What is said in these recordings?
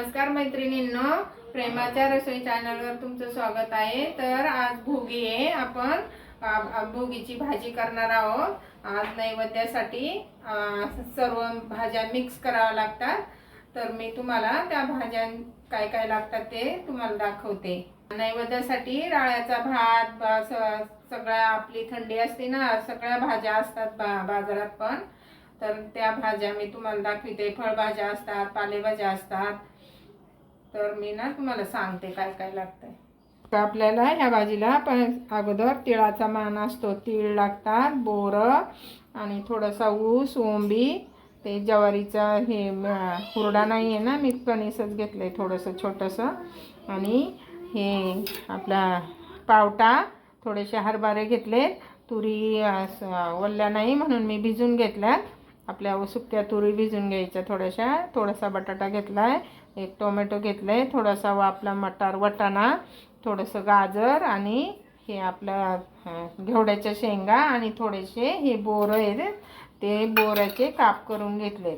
नमस्कार मैत्रिणींनो प्रेमाच्या रसोई चॅनलवर तुमचं स्वागत आहे. तर आज भोगी आहे. आपण भोगीची भाजी करणार आहोत. आज नैवेद्यासाठी सर्व भाज्या मिक्स कराव्या लागतात. तर मी तुम्हाला त्या भाज्या काय काय लागतात ते तुम्हाला दाखवते. नैवेद्यासाठी राळ्याचा भात सगळ्या आपली थंडी असते ना सगळ्या भाज्या असतात बा बाजारात पण. तर त्या भाज्या मी तुम्हाला दाखवते. फळभाज्या असतात पालेभाज्या असतात. तर मी ना तुम्हाला सांगते काय काय लागतंय. तर आपल्याला ह्या भाजीला पण अगोदर तिळाचा मान असतो तीळ लागतात बोरं आणि थोडासा ऊस ओंबी ते ज्वारीचा हे हुरडा नाही आहे ना मी कणीसच घेतलं आहे थोडंसं छोटंसं. आणि हे आपला पावटा थोडेसे हरभरे घेतले तुरी असं वल्ल्या नाही म्हणून मी भिजून घेतल्या आपल्या सुक्या तुरी भिजून घ्यायच्या थोड्याशा. थोडासा बटाटा घेतला आहे एक टोमॅटो घेतलं आहे थोडासा व आपला मटार वटाणा थोडंसं गाजर आणि हे आपलं घेवड्याच्या शेंगा आणि थोडेसे हे बोरं आहेत. ते बोराचे काप करून घेतले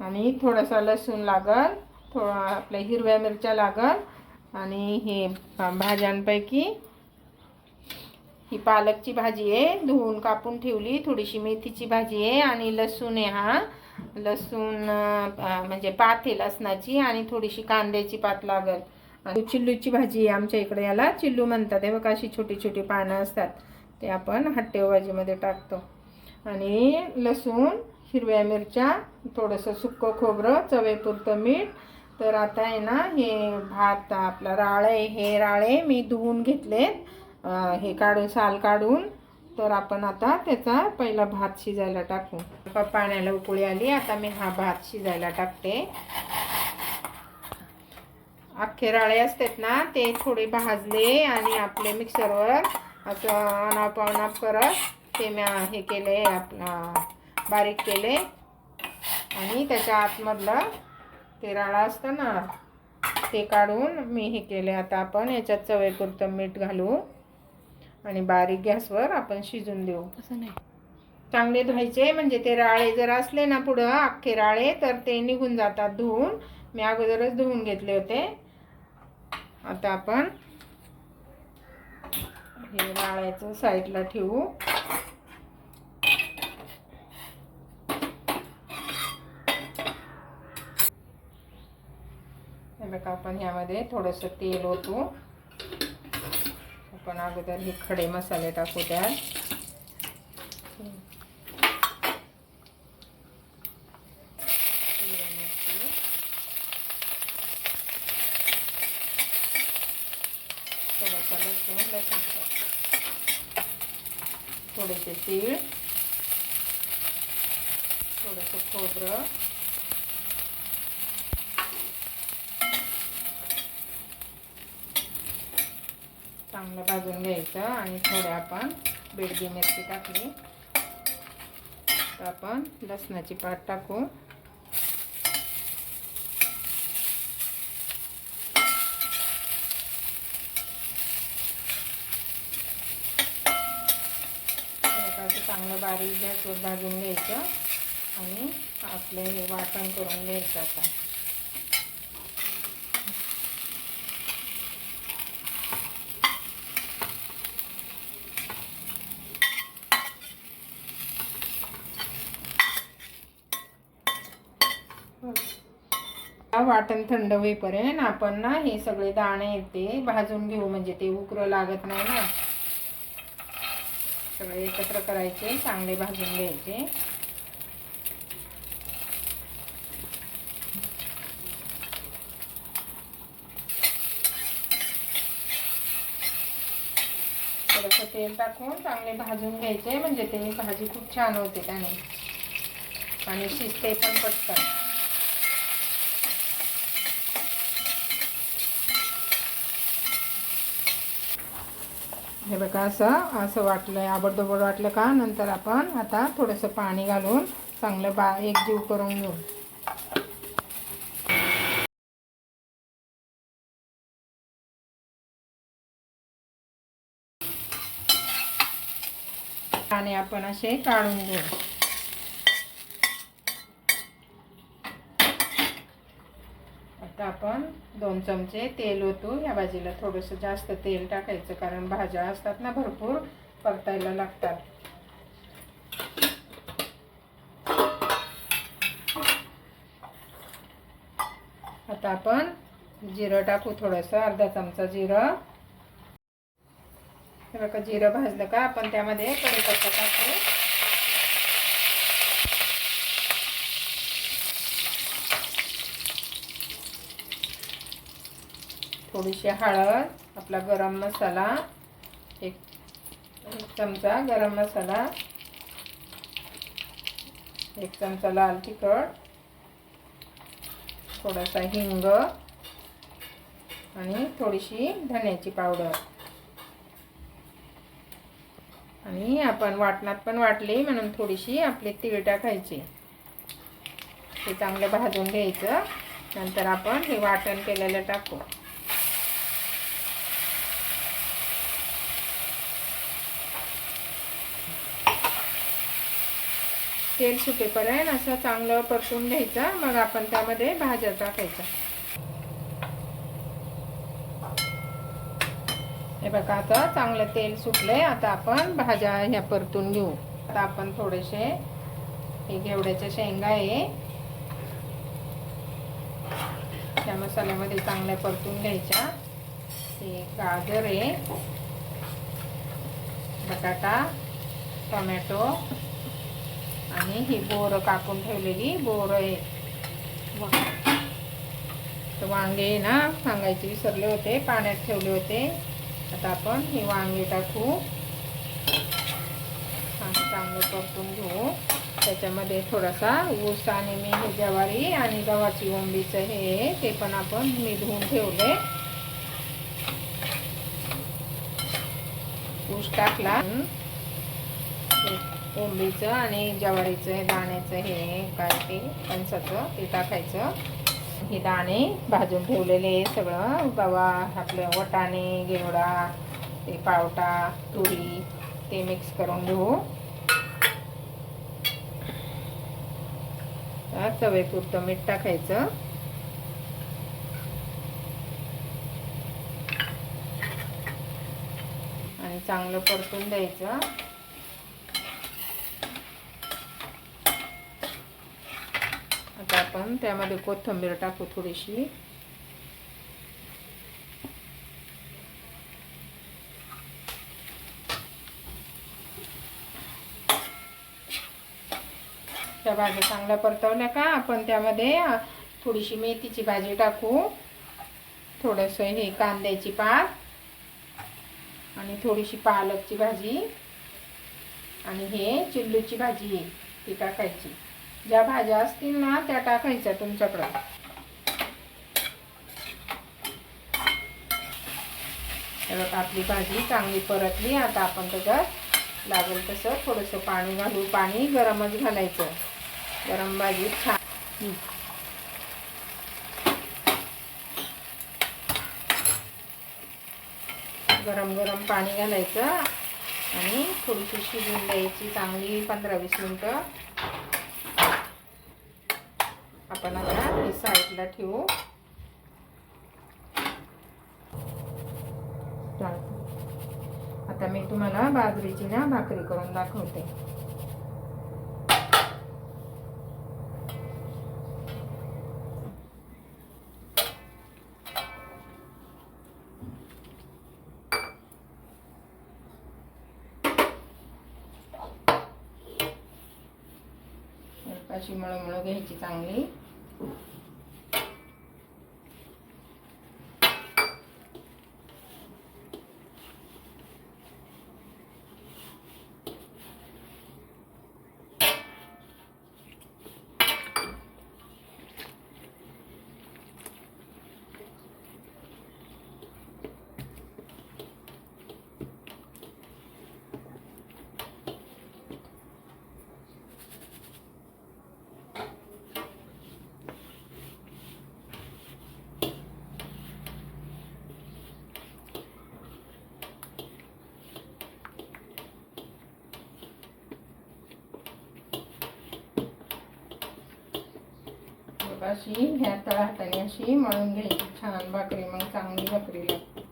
आणि थोडासा लसूण लागल थोडा आपल्या हिरव्या मिरच्या लागल आणि हे भाज्यांपैकी ही पालकची भाजी आहे. धुवून कापून ठेवली. थोडीशी मेथीची भाजी आहे आणि लसूण आहे हा. लसूण म्हणजे पात आहे लसणाची आणि थोडीशी कांद्याची पात लागल. चिल्लूची भाजी आहे आमच्या इकडे याला. चिल्लू म्हणतात. हे बघा अशी छोटी छोटी पानं असतात. ते आपण हट्टेव भाजीमध्ये टाकतो. आणि लसूण हिरव्या मिरच्या थोडंसं सुक्कं खोबरं चवेपुरतं मीठ. तर आता आहे ना हे भात आपला राळे हे राळे मी धुवून घेतलेत. हे काढून साल काढून तर आपण आता त्याचा पहिला भात शिजायला टाकू. प- पाण्याला उकळी आली आता मी हा भात शिजायला टाकते. अख्खे राळे असतात ना ते थोडे भाजले आणि आपले मिक्सरवर असं अनाप अनाप करत ते मी हे केले आपला बारीक केले. आणि त्याच्या आतमधलं ते राळा असतं ना ते काढून मी हे केले. आता आपण याच्यात चवेपुरतं मीठ घालू. आणि बारीक गॅसवर आपण शिजून देऊ. तसं नाही. चांगले धुवायचे म्हणजे ते राळे जर असले ना पुढं अख्खे राळे तर ते निघून जातात धुवून. मी अगोदरच धुवून घेतले होते. आता आपण हे राळ्याचं साईडला ठेवू. हे बघा आपण ह्यामध्ये थोडंसं तेल ओतू. आपण अगोदर हे खडे मसाले टाकू त्यात थोडासा लसूण लसूण टाकू. थोडेसे तीळ. थोडंसं खोबरं. चांगलं भाजून घ्यायचं आणि थोडं आपण बेडगी मिरची टाकली. तर आपण लसणाची पात टाकू. चांगलं बारीक गॅसवर भाजून घ्यायचं आणि आपलं हे वाटण करून घ्यायचं आता. वाटण थंड होईपर्यंत आपण ना हे सगळे दाणे येते भाजून घेऊ. म्हणजे ते उकरं लागत नाही ना. सगळे एकत्र करायचे चांगले भाजून घ्यायचे. थोडंसं तेल टाकून चांगले भाजून घ्यायचे. म्हणजे ते भाजी खूप छान होते त्याने. आणि शिजते पण पटकन. हे बघा असं असं वाटलं आबडदोबड वाटलं का? नंतर आपण आता थोडंसं पाणी घालून चांगलं बा एकजीव करून घेऊ. आणि आपण असे काढून घेऊ. आता आपण दोन चमचे तेल ओतू. ह्या भाजीला थोडंसं जास्त तेल टाकायचं कारण भाज्या असतात ना भरपूर परतायला लागतात. आता आपण जिरं टाकू थोडंसं अर्धा चमचा जिरं. हे बघा जिरं भाजलं का आपण त्यामध्ये कढीपत्ता टाकू. थोडीशी हळद आपला गरम मसाला एक एक चमचा गरम मसाला एक चमचा लाल तिखट थोडासा हिंग आणि थोडीशी धण्याची पावडर. आणि आपण वाटणात पण वाटली म्हणून थोडीशी आपली तीळ टाकायची. ते चांगलं भाजून घ्यायचं. नंतर आपण हे वाटण केलेलं टाकू. तेल सुटेपर्यंत असं चांगलं परतून घ्यायचं. मग आपण त्यामध्ये भाज्या टाकायच्या हे बघा आता चांगलं तेल सुटलंय. आता आपण भाज्या ह्या परतून घेऊ. आता आपण थोडेसे हे घेवड्याच्या शेंगा आहे. त्या मसाल्यामध्ये चांगल्या परतून घ्यायच्या. हे गाजर आहे. बटाटा टोमॅटो. आणि ही बोरं कापून ठेवलेली बोरं आहे. तर वांगे ना सांगायचे विसरले होते पाण्यात ठेवले होते. आता आपण ही वांगे टाकू. आणि चांगलं परतून घेऊ. त्याच्यामध्ये थोडासा ऊस आणि मी हे ज्वारी आणि गव्हाची ओंबीचं हे ते पण आपण मी धुवून ठेवले. ऊस टाकला. कोंबीचं आणि ज्वारीचं दाण्याचं हे काय ते कणसाचं ते टाकायचं. हे दाणे भाजून ठेवलेले सगळं. गवा आपलं वटाणे घेवडा ते पावटा तुरी ते मिक्स करून घेऊ. चवेपुरतं मीठ टाकायचं. आणि चांगलं परतून द्यायचं आता आपण त्यामध्ये कोथिंबीर टाकू थोडीशी. त्या भाज्या चांगल्या परतवल्या का? आपण त्यामध्ये थोडीशी मेथीची भाजी टाकू. थोडंसं हे कांद्याची पात आणि थोडीशी पालकची भाजी आणि हे चिल्लूची भाजी आहे ती टाकायची. ज्या भाज्या असतील ना त्या टाकायच्या तुमच्याकडं. बघा आपली भाजी चांगली परतली. आता आपण त्याच्यात लागेल तसं थोडंसं पाणी घालू पाणी गरमच घालायचं. गरम भाजी छान. गरम गरम पाणी घालायचं आणि थोडीशी शिजून द्यायची चांगली पंधरा वीस मिनटं. आपण आता हे साईडला ठेवू. आता मी तुम्हाला बाजरीची ना भाकरी करून दाखवते. अशी मळमळ घ्यायची चांगली. अशी ह्या तळहाताने अशी मळून घ्यायची. छान भाकरी मग चांगली भाकरी लागते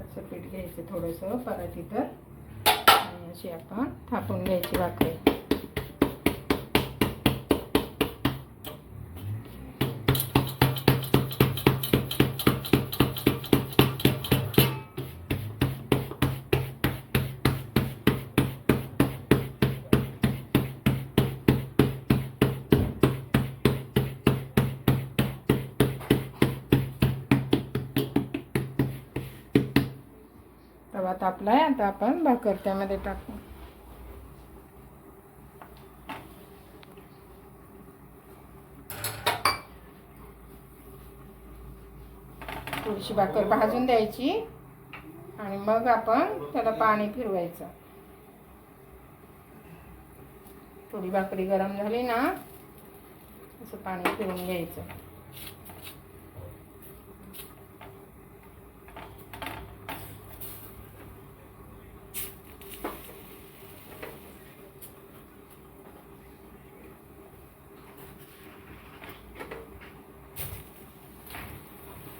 असं पीठ घ्यायचं थोडंसं पराठीत तर अशी आपण थापून घ्यायची भाकरी. तवा तापलाय आता आपण भाकर त्यामध्ये टाकू. थोडीशी भाकर भाजून द्यायची आणि मग आपण त्याला पाणी फिरवायचं. थोडी भाकरी गरम झाली ना असं पाणी फिरून घ्यायचं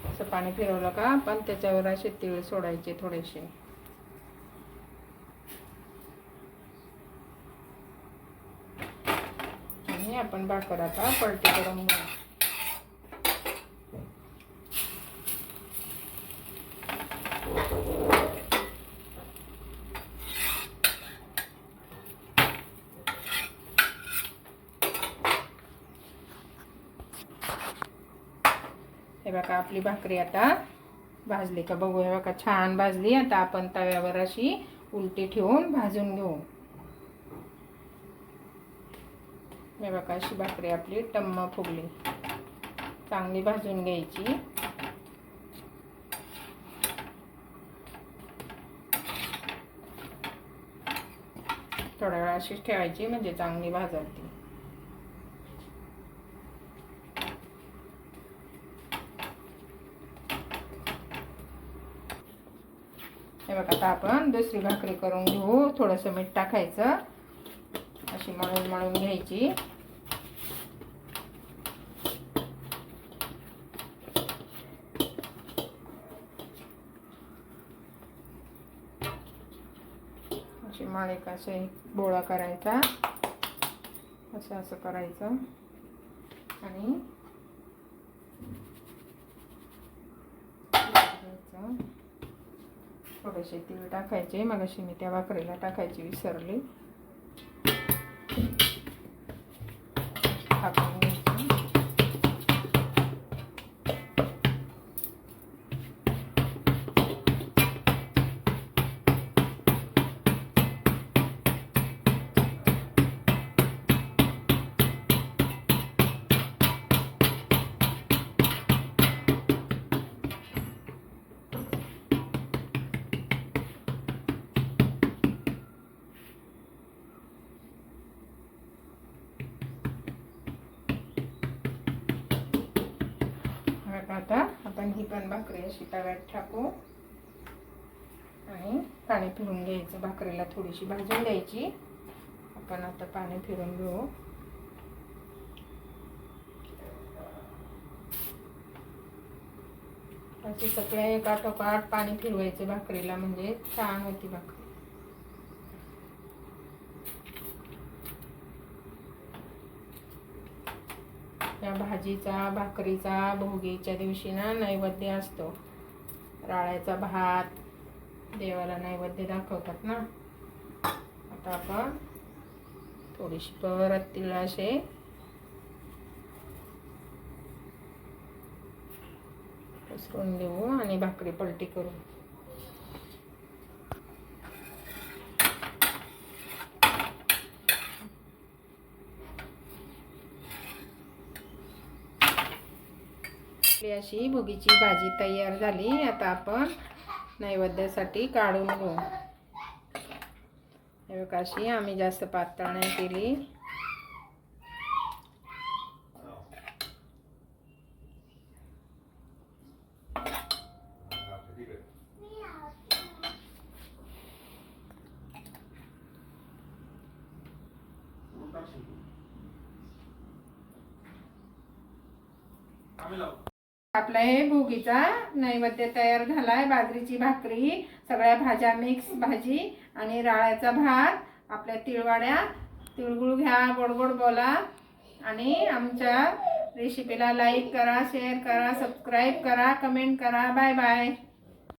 असं पाणी फिरवलं का? पण त्याच्यावर असे तीळ सोडायचे थोडेसे. आणि आपण भाकर आता पलटी करून घेऊ हे बघा आपली भाकरी आता भाजली का बघू बघा छान भाजली. आता आपण तव्यावर अशी उलटी ठेवून भाजून घेऊ. हे बघा अशी भाकरी आपली टम्म फुगली. चांगली भाजून घ्यायची. थोड्या वेळ अशीच ठेवायची म्हणजे चांगली भाजल बघा आता आपण दुसरी भाकरी करून घेऊ. थोडंसं मीठ टाकायचं. अशी मळून मळून घ्यायची. अशी माळीक असे बोळा करायचा. असं असं करायचं. आणि थोडेसे तीळ टाकायचे मग अशी मी त्या भाकरीला टाकायची विसरली. आता आपण ही पण भाकरी अशी तव्यात टाकू. आणि पाणी फिरून घ्यायचं. भाकरीला थोडीशी भाजून द्यायची आपण आता पाणी फिरून घेऊ. अशी सगळे काठोकाठ पाणी फिरवायचं भाकरीला. म्हणजे छान होती भाकरी. त्या भाजीचा भाकरीचा भोगीच्या दिवशी ना नैवेद्य असतो. राळ्याचा भात देवाला नैवेद्य दाखवतात ना. आता आपण थोडीशी परत तिला असे पसरून देऊ आणि भाकरी पलटी करू. आपली अशी भुगीची भाजी तयार झाली. आता आपण नैवेद्यासाठी काढून घेऊ. हे अशी आम्ही जास्त पातळ नाही केली. आपला हे भोगीचा नैवेद्य तयार झालाय बाजरीची भाकरी सगळ्या भाज्या मिक्स भाजी आणि राळ्याचा भात आपल्या तिळवाड्या तिळगुळ घ्या गोड गोड बोला आणि आमच्या रेसिपीला लाईक करा शेअर करा सबस्क्राईब करा कमेंट करा. Bye bye